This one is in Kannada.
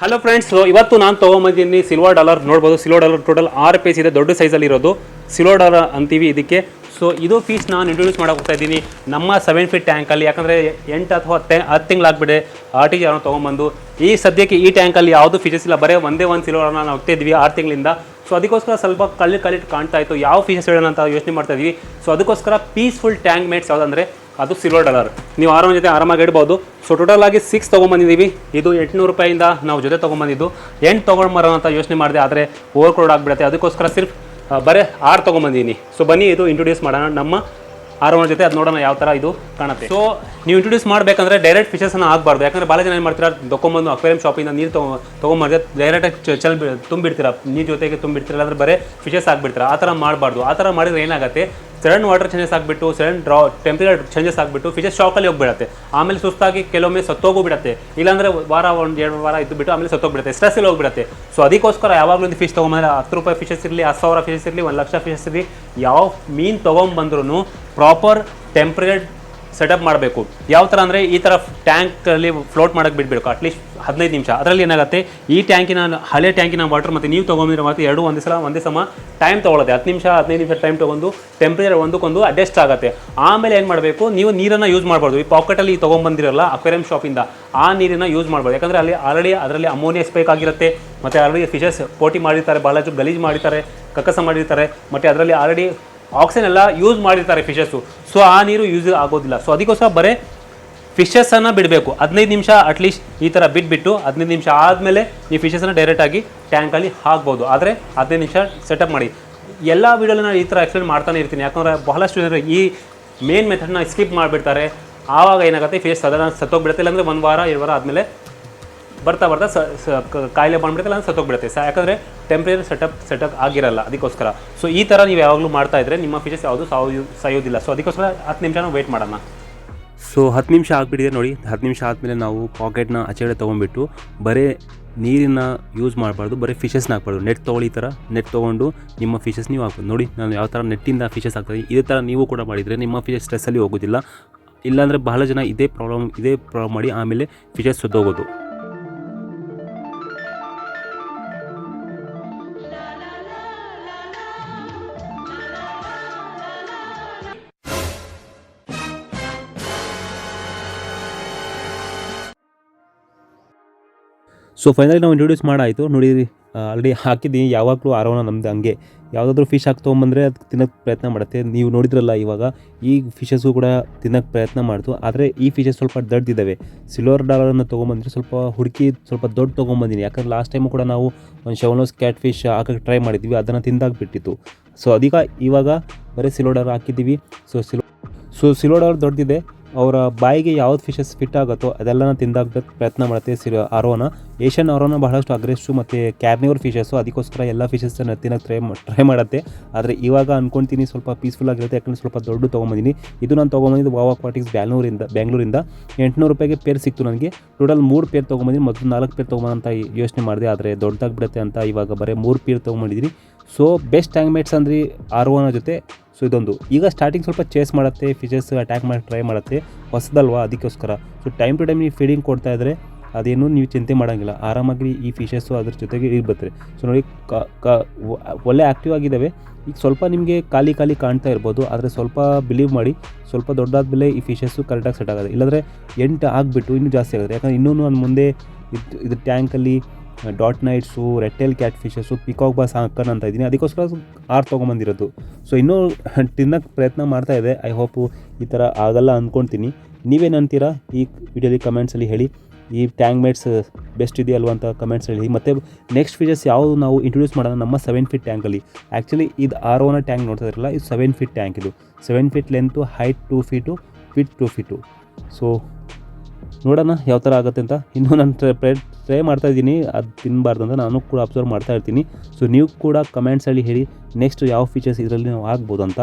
ಹಲೋ ಫ್ರೆಂಡ್ಸ್ ಇವತ್ತು ನಾನು ತೊಗೊಂಬಂದಿದ್ದೀನಿ ಸಿಲ್ವರ್ ಡಾಲರ್ ನೋಡ್ಬೋದು ಸಿಲ್ವರ್ ಡಾಲರ್ ಟೋಟಲ್ ಆರು ಪೀಸ್ ಇದೆ, ದೊಡ್ಡ ಸೈಜಲ್ಲಿ ಇರೋದು. ಸಿಲ್ವರ್ ಡಾಲರ್ ಅಂತೀವಿ ಇದಕ್ಕೆ. ಸೊ ಇದು ಪೀಸ್ ನಾನು ಇಂಟ್ರೊಡ್ಯೂಸ್ ಮಾಡಕ್ಕೆ ಹೋಗ್ತಾ ಇದ್ದೀನಿ. ನಮ್ಮ ಸೆವೆನ್ ಫೀಟ್ ಟ್ಯಾಂಕಲ್ಲಿ ಯಾಕಂದರೆ ಎಂಟು ಅಥವಾ ಹತ್ತೆ ಹತ್ತು ತಿಂಗಳಾಗ್ಬಿಡೆ ಆರ್ ಟಿ ಜಿ ತೊಗೊಂಬಂದು ಈ ಸದ್ಯಕ್ಕೆ ಈ ಟ್ಯಾಂಕಲ್ಲಿ ಯಾವುದು ಫೀಚರ್ಸ್ ಇಲ್ಲ. ಬರೀ ಒಂದೇ ಒಂದು ಸಿಲ್ವರ್ನ ನಾವು ಹೋಗ್ತಾ ಇದ್ವಿ ಆರು ತಿಂಗಳಿಂದ. ಸೊ ಅದಕ್ಕೋಸ್ಕರ ಸ್ವಲ್ಪ ಕಳ್ಳಿ ಕಳ್ಳಿಟ್ಟು ಕಾಣ್ತಾ ಇತ್ತು. ಯಾವ ಫೀಚರ್ಸ್ ಹೇಳೋಣ ಅಂತ ಯೋಚನೆ ಮಾಡ್ತಾ ಇದ್ವಿ. ಸೊ ಅದಕ್ಕೋಸ್ಕರ ಪೀಸ್ಫುಲ್ ಟ್ಯಾಂಕ್ ಮೇಟ್ಸ್ ಯಾವುದಂದ್ರೆ ಅದು ಸಿಲ್ವರ್ ಡಾಲರ್ ನೀವು ಆರಾಮ ಜೊತೆ ಆರಾಮಾಗಿ ಇಡ್ಬೋದು. ಸೊ ಟೋಟಲ್ ಆಗಿ ಸಿಕ್ಸ್ ತೊಗೊಂಬಂದಿದ್ದೀವಿ. ಇದು ಎಂಟುನೂರು ರೂಪಾಯಿಂದ ನಾವು ಜೊತೆ ತೊಗೊಂಬಂದಿದ್ದು. ಎಂಟು ತೊಗೊಂಡ್ಬರೋಣ ಅಂತ ಯೋಚನೆ ಮಾಡಿದೆ, ಆದರೆ ಓವರ್ ಕ್ರೌಡ್ ಆಗಿಬಿಡುತ್ತೆ. ಅದಕ್ಕೋಸ್ಕರ ಸಿರ್ಫ್ ಬರೇ ಆರು ತೊಗೊಂಬಂದಿದ್ದೀನಿ. ಸೊ ಬನ್ನಿ, ಇದು ಇಂಟ್ರೊಡ್ಯೂಸ್ ಮಾಡೋಣ. ನಮ್ಮ ಆರೋನ ಜೊತೆ ಅದು ನೋಡೋಣ ಯಾವ ಥರ ಇದು ಕಾಣುತ್ತೆ. ಸೊ ನೀವು ಇಂಟ್ರೊಡ್ಯೂಸ್ ಮಾಡಬೇಕಂದ್ರೆ ಡೈರೆಕ್ಟ್ ಫಿಶಸ್ನ ಆಗಬಾರ್ದು. ಯಾಕಂದರೆ ಭಾಳ ಜನ ಏನು ಮಾಡ್ತೀರಾ? ತೊಗೊಂಬಂದು ಅಕ್ವೇರಿಯಂ ಶಾಪಿಂದ ನೀರು ತೊಗೊ ತೊಗೊಂಬರ್ದೆ ಡೈರೆಕ್ಟಾಗಿ ಚಲ್ ತುಂಬಿಡ್ತೀರಾ. ನೀರು ಜೊತೆಗೆ ತುಂಬಿಡ್ತೀರಾ ಅಂದರೆ ಬರೀ ಫಿಶಸ್ ಆಗಿಬಿಡ್ತೀರಾ. ಆ ಥರ ಮಾಡಬಾರ್ದು. ಆ ಥರ ಮಾಡಿದ್ರೆ ಏನಾಗುತ್ತೆ? ಸಡನ್ ವಾಟರ್ ಚೇಂಜಸ್ ಆಗಿಬಿಟ್ಟು ಸಡನ್ ಡ್ರಾ ಟೆಂಪ್ರೇಚರ್ ಚೇಂಜಸ್ ಆಗಿಬಿಟ್ಟು ಫಿಶಸ್ ಶಾಕಲ್ಲಿ ಹೋಗ್ಬಿಡುತ್ತೆ. ಆಮೇಲೆ ಸುಸ್ತಾಗಿ ಕೆಲವೊಮ್ಮೆ ಸತ್ತೋಗೂ ಬಿಡುತ್ತೆ ಇಲ್ಲಾಂದರೆ ವಾರ ಒಂದು ಎರಡು ವಾರ ಇದ್ದು ಬಿಟ್ಟು ಆಮೇಲೆ ಸತ್ತೋಗ್ಬಿಡುತ್ತೆ. ಸ್ಟ್ರೆಸ್ಸಲ್ಲಿ ಹೋಗ್ಬಿಡುತ್ತೆ. ಸೊ ಅದಕ್ಕೋಸ್ಕರ ಯಾವಾಗಲೂ ಒಂದು ಫಿಶ್ ತೊಗೊಂಬಂದ್ರೆ ಹತ್ತು ರೂಪಾಯಿ ಫಿಶಸ್ ಇರಲಿ, ಹತ್ತು ಸಾವಿರ ಫಿಶಸ್ ಇರಲಿ, ಒಂದು ಲಕ್ಷ ಫಿಶಸ್ ಇರಲಿ, ಯಾವ ಮೀನು ತೊಗೊಂಬಂದ್ರೂ ಪ್ರಾಪರ್ ಟೆಂಪ್ರೇಚರ್ ಸೆಟಪ್ ಮಾಡಬೇಕು. ಯಾವ ಥರ ಅಂದರೆ ಈ ಥರ ಟ್ಯಾಂಕಲ್ಲಿ ಫ್ಲೋಟ್ ಮಾಡೋಕ್ಕೆ ಬಿಡಬೇಕು ಅಟ್ಲೀಸ್ಟ್ ಹದಿನೈದು ನಿಮಿಷ. ಅದರಲ್ಲಿ ಏನಾಗುತ್ತೆ, ಈ ಟ್ಯಾಂಕಿನ ಹಳೆ ಟ್ಯಾಂಕಿನ ವಾಟರ್ ಮತ್ತು ನೀವು ತೊಗೊಂಡಿರೋ ಮತ್ತು ಎರಡು ಒಂದೇ ಸಲ, ಒಂದೇ ಸಮ ಟೈಮ್ ತೊಗೊಳುತ್ತೆ. ಹತ್ತು ನಿಮಿಷ, ಹದಿನೈದು ನಿಮಿಷ ಟೈಮ್ ತೊಗೊಂಡು ಟೆಂಪ್ರೇಚರ್ ಒಂದಕ್ಕೊಂದು ಅಡ್ಜಸ್ಟ್ ಆಗುತ್ತೆ. ಆಮೇಲೆ ಏನು ಮಾಡಬೇಕು, ನೀವು ನೀರನ್ನು ಯೂಸ್ ಮಾಡ್ಬೋದು. ಈ ಪಾಕೆಟಲ್ಲಿ ತೊಗೊಂಬಂದಿರಲ್ಲ ಅಕ್ವೇರಿಯಂ ಶಾಪಿಂದ ಆ ನೀರನ್ನು ಯೂಸ್ ಮಾಡ್ಬೋದು. ಯಾಕಂದರೆ ಅಲ್ಲಿ ಆಲ್ರೆಡಿ ಅದರಲ್ಲಿ ಅಮೋನಿಯಾ ಸ್ಪೇಕ್ ಆಗಿರುತ್ತೆ, ಮತ್ತು ಆಲ್ರೆಡಿ ಫಿಶಸ್ ಪೋಟಿ ಮಾಡಿರ್ತಾರೆ ಬಹಳಷ್ಟು ಗಲೀಜು ಮಾಡಿರ್ತಾರೆ, ಕಕ್ಕಸ ಮಾಡಿರ್ತಾರೆ, ಮತ್ತು ಅದರಲ್ಲಿ ಆಲ್ರೆಡಿ ಆಕ್ಸಿಜನ್ ಎಲ್ಲ ಯೂಸ್ ಮಾಡಿರ್ತಾರೆ ಫಿಶಸ್ಸು ಸೊ ಆ ನೀರು ಯೂಸ್ ಆಗೋದಿಲ್ಲ. ಸೊ ಅದಕ್ಕೋಸ್ಕರ ಬರೀ ಫಿಶಸ್ಸನ್ನು ಬಿಡಬೇಕು. ಹದಿನೈದು ನಿಮಿಷ ಅಟ್ಲೀಸ್ಟ್ ಈ ಥರ ಬಿಟ್ಬಿಟ್ಟು ಹದಿನೈದು ನಿಮಿಷ ಆದಮೇಲೆ ನೀವು ಫಿಶಸ್ಸನ್ನು ಡೈರೆಕ್ಟಾಗಿ ಟ್ಯಾಂಕಲ್ಲಿ ಹಾಕ್ಬೋದು. ಆದರೆ ಹದಿನೈದು ನಿಮಿಷ ಸೆಟಪ್ ಮಾಡಿ. ಎಲ್ಲ ವೀಡಿಯೋಲಿ ನಾನು ಈ ಥರ ಎಕ್ಸ್ಪ್ಲೇನ್ ಮಾಡ್ತಾನೆ ಇರ್ತೀನಿ. ಯಾಕಂದರೆ ಬಹಳಷ್ಟು ಜನರು ಈ ಮೇನ್ ಮೆಥಡ್ನ ಸ್ಕಿಪ್ ಮಾಡಿಬಿಡ್ತಾರೆ. ಆವಾಗ ಏನಾಗುತ್ತೆ ಫಿಶಸ್ ಸದನ ಸತ್ತೋಗ್ಬಿಡುತ್ತೆ. ಇಲ್ಲಾಂದರೆ ಒಂದು ವಾರ, ಎರಡು ವಾರ ಆದಮೇಲೆ ಬರ್ತಾ ಬರ್ತಾ ಸ ಕಾಯಿಲೆ ಬಂದ್ಬಿಡುತ್ತೆ, ಇಲ್ಲ ಸತ್ತೋಗ್ಬಿಡುತ್ತೆ. ಸ ಯಾಕಂದರೆ ಟೆಂಪ್ರೇಚರ್ ಸೆಟಪ್ ಸೆಟಪ್ ಆಗಿರಲ್ಲ ಅದಕ್ಕೋಸ್ಕರ. ಸೊ ಈ ಥರ ನೀವು ಯಾವಾಗಲೂ ಮಾಡ್ತಾ ಇದ್ದರೆ ನಿಮ್ಮ ಫಿಶಸ್ ಯಾವುದು ಸಾವು ಸಾಯೋದಿಲ್ಲ. ಸೊ ಅದಕ್ಕೋಸ್ಕರ ಹತ್ತು ನಿಮಿಷನೂ ವೆಯ್ಟ್ ಮಾಡೋಣ. ಸೊ ಹತ್ತು ನಿಮಿಷ ಆಗಿಬಿಟ್ಟಿದೆ ನೋಡಿ. ಹತ್ತು ನಿಮಿಷ ಆದಮೇಲೆ ನಾವು ಪಾಕೆಟ್ನ ಆಚೆಗಡೆ ತೊಗೊಂಡ್ಬಿಟ್ಟು ಬರೀ ನೀರಿನ ಯೂಸ್ ಮಾಡಬಾರ್ದು, ಬರೀ ಫಿಶಸ್ನ ಹಾಕ್ಬಾರ್ದು. ನೆಟ್ ತೊಗೊಳ್ಳಿ ಈ ಥರ ನೆಟ್ ತೊಗೊಂಡು ನಿಮ್ಮ ಫಿಶಸ್ ನೀವು ಹಾಕ್ಬೋದು ನೋಡಿ, ನಾನು ಯಾವ ಥರ ನೆಟ್ಟಿಂದ ಫಿಶಸ್ ಹಾಕ್ತೀನಿ ಇದೇ ಥರ ನೀವು ಕೂಡ ಮಾಡಿದರೆ ನಿಮ್ಮ ಫಿಶಸ್ ಸ್ಟ್ರೆಸ್ಸಲ್ಲಿ ಹೋಗೋದಿಲ್ಲ. ಇಲ್ಲಾಂದರೆ ಬಹಳ ಜನ ಇದೇ ಪ್ರಾಬ್ಲಮ್ ಇದೇ ಪ್ರಾಬ್ಲಮ್ ಮಾಡಿ ಆಮೇಲೆ ಫಿಶಸ್ ಸತ್ತೋಗೋದು. ಸೊ ಫೈನಲಿ ನಾವು ಇಂಟ್ರೊಡ್ಯೂಸ್ ಮಾಡಾಯಿತು. ನೋಡಿ ಆಲ್ರೆಡಿ ಹಾಕಿದ್ದೀನಿ. ಯಾವಾಗಲೂ ಆರೋಣ ನಮ್ದು ಹಂಗೆ. ಯಾವುದಾದ್ರೂ ಫಿಶ್ ಹಾಕಿ ತೊಗೊಂಬಂದರೆ ಅದು ತಿನ್ನೋಕ್ಕೆ ಪ್ರಯತ್ನ ಮಾಡುತ್ತೆ. ನೀವು ನೋಡಿದ್ರಲ್ಲ ಇವಾಗ, ಈ ಫಿಶಸ್ಸು ಕೂಡ ತಿನ್ನೋಕ್ಕೆ ಪ್ರಯತ್ನ ಮಾಡ್ತು. ಆದರೆ ಈ ಫಿಶಸ್ ಸ್ವಲ್ಪ ದೊಡ್ಡದಿದ್ದಾವೆ ಸಿಲ್ವರ್ ಡಾಲರನ್ನು ತೊಗೊಂಬಂದರೆ ಸ್ವಲ್ಪ ಹುಡುಕಿ ಸ್ವಲ್ಪ ದೊಡ್ಡ ತೊಗೊಂಬಂದಿನಿ. ಯಾಕಂದ್ರೆ ಲಾಸ್ಟ್ ಟೈಮು ಕೂಡ ನಾವು ಒಂದು ಶವನೋಸ್ ಕ್ಯಾಟ್ ಫಿಶ್ ಹಾಕೋಕ್ಕೆ ಟ್ರೈ ಮಾಡಿದ್ವಿ. ಅದನ್ನು ತಿಂದಾಗ ಬಿಟ್ಟಿತ್ತು ಸೊ ಅದೀಗ ಇವಾಗ ಬರೀ ಸಿಲ್ವರ್ ಡಾಲರ್ ಹಾಕಿದ್ದೀವಿ. ಸೊ ಸಿಲ್ ಸೊ ಸಿಲ್ವರ್ ಡಾಲರ್ ದೊಡ್ಡದಿದೆ ಅವರ ಬಾಯಿಗೆ ಯಾವ್ದು ಫಿಶಸ್ ಫಿಟ್ ಆಗುತ್ತೋ ಅದೆಲ್ಲನ ತಿಂದಾಗಬೇಕು ಪ್ರಯತ್ನ ಮಾಡುತ್ತೆ ಸಿಲ್ ಆರೋನ ಏಷ್ಯನ್ ಆರೋನ ಬಹಳಷ್ಟು ಅಗ್ರೆಸ್ಟು ಮತ್ತು ಕ್ಯಾಬ್ನಿವರ್ ಫಿಶಸ್ಸು ಅದಕ್ಕೋಸ್ಕರ ಎಲ್ಲ ಫಿಶಸ್ಸನ್ನು ತಿನ್ನೋಕ್ಕೆ ಟ್ರೈ ಟ್ರೈ ಮಾಡುತ್ತೆ. ಆದರೆ ಇವಾಗ ಅಂದ್ಕೊಂತೀನಿ ಸ್ವಲ್ಪ ಪೀಸ್ಫುಲ್ ಆಗಿರುತ್ತೆ, ಯಾಕಂದರೆ ಸ್ವಲ್ಪ ದೊಡ್ಡ ತೊಗೊಂಬಂದಿನಿ. ಇದು ನಾನು ತೊಗೊಂಬಂದಿದ್ದು ವಾವ್ ಅಕ್ವಾಟಿಕ್ಸ್ ಬ್ಯಾಂಗ್ಳೂರಿಂದ ಬ್ಯಾಂಗ್ಳೂರಿಂದ. ಎಂಟುನೂರು ರೂಪಾಯಿಗೆ ಪೇರ್ ಸಿಕ್ತು ನನಗೆ. ಟೋಟಲ್ ಮೂರು ಪೇರ್ ತೊಗೊಂಬಂದಿನಿ, ಮೊದಲು ನಾಲ್ಕು ಪೇರ್ ತೊಗೊಂಬಂತ ಯೋಚನೆ ಮಾಡಿದೆ, ಆದರೆ ದೊಡ್ಡದಾಗ್ಬಿಡುತ್ತೆ ಅಂತ ಇವಾಗ ಬರೀ ಮೂರು ಪೇರ್ ತೊಗೊಂಬಂದಿದ್ದೀನಿ ಸೊ ಬೆಸ್ಟ್ ಟ್ಯಾಂಗ್ಮೇಟ್ಸ್ ಅಂದ್ರೆ ಆರ್ ಒನ ಜೊತೆ ಸೊ ಇದೊಂದು. ಈಗ ಸ್ಟಾರ್ಟಿಂಗ್ ಸ್ವಲ್ಪ ಚೇಸ್ ಮಾಡುತ್ತೆ ಫಿಶಸ್ ಅಟ್ಯಾಕ್ ಮಾಡಿ ಟ್ರೈ ಮಾಡುತ್ತೆ. ಹೊಸದಲ್ವಾ? ಅದಕ್ಕೋಸ್ಕರ. ಸೊ ಟೈಮ್ ಟು ಟೈಮ್ ನೀವು ಫೀಡಿಂಗ್ ಕೊಡ್ತಾ ಇದ್ದರೆ ಅದೇನು ನೀವು ಚಿಂತೆ ಮಾಡೋಂಗಿಲ್ಲ. ಆರಾಮಾಗಿ ಈ ಫಿಶಸ್ಸು ಅದ್ರ ಜೊತೆಗೆ ಇರ್ಬತ್ತೆ ಸೊ ನೋಡಿ, ಕ ಒಳ್ಳೆ ಆ್ಯಕ್ಟಿವ್ ಆಗಿದ್ದಾವೆ ಈಗ ಸ್ವಲ್ಪ ನಿಮಗೆ ಖಾಲಿ ಖಾಲಿ ಕಾಣ್ತಾ ಇರ್ಬೋದು. ಆದರೆ ಸ್ವಲ್ಪ ಬಿಲೀವ್ ಮಾಡಿ, ಸ್ವಲ್ಪ ದೊಡ್ಡಾದ್ಮೇಲೆ ಈ ಫಿಶಸ್ಸು ಕರೆಕ್ಟಾಗಿ ಸೆಟ್ ಆಗೋದು ಇಲ್ಲಾಂದರೆ ಎಂಟು ಆಗಿಬಿಟ್ಟು ಇನ್ನೂ ಜಾಸ್ತಿ ಆಗುತ್ತೆ. ಯಾಕಂದ್ರೆ ಇನ್ನೂ ನಾನು ಮುಂದೆ ಇದು ಇದು ಟ್ಯಾಂಕಲ್ಲಿ dot nights ರೆಟ್ಟೆಲ್ cat fishes peacock bass ಹಾಕೋಣ ಅಂತ ಇದ್ದೀನಿ. ಅದಕ್ಕೋಸ್ಕರ ಆರು ತೊಗೊಂಬಂದಿರೋದು. ಸೊ ಇನ್ನೂ ತಿನ್ನೋಕ್ಕೆ ಪ್ರಯತ್ನ ಮಾಡ್ತಾ ಇದೆ. ಐ ಹೋಪು ಈ ಥರ ಆಗಲ್ಲ ಅಂದ್ಕೊಳ್ತೀನಿ ನೀವೇನು ಅಂತೀರಾ ಈ ವಿಡಿಯೋಲಿ ಕಮೆಂಟ್ಸಲ್ಲಿ ಹೇಳಿ. ಈ ಟ್ಯಾಂಗ್ ಮೇಟ್ಸ್ ಬೆಸ್ಟ್ ಇದೆಯಲ್ವ ಅಂತ ಕಮೆಂಟ್ಸ್ ಹೇಳಿ. ಮತ್ತು ನೆಕ್ಸ್ಟ್ ಫೀಚರ್ಸ್ ಯಾವುದು ನಾವು ಇಂಟ್ರೊಡ್ಯೂಸ್ ಮಾಡೋಣ? ನಮ್ಮ ಸೆವೆನ್ ಫೀಟ್ ಟ್ಯಾಂಕಲ್ಲಿ ಆ್ಯಕ್ಚುಲಿ ಇದು ಆರ್ ಓನ ಟ್ಯಾಂಕ್ ನೋಡ್ತಾ ಇರಲ್ಲ ಇದು ಸೆವೆನ್ ಫೀಟ್ ಟ್ಯಾಂಕ್ ಇದು. Seven feet length height two feet feet two feet so ನೋಡೋಣ ಯಾವ ಥರ ಆಗುತ್ತೆ ಅಂತ. ಇನ್ನೂ ನಾನು ಟ್ರೈ ಟ್ರೈ ಮಾಡ್ತಾ ಇದ್ದೀನಿ. ಅದು ತಿನ್ನಬಾರ್ದು ಅಂತ ನಾನು ಕೂಡ ಅಬ್ಸರ್ವ್ ಮಾಡ್ತಾ ಇರ್ತೀನಿ. ಸೊ ನೀವು ಕೂಡ ಕಮೆಂಟ್ಸಲ್ಲಿ ಹೇಳಿ ನೆಕ್ಸ್ಟ್ ಯಾವ ಫೀಚರ್ಸ್ ಇದರಲ್ಲಿ ನಾವು ಆಗ್ಬೋದು ಅಂತ.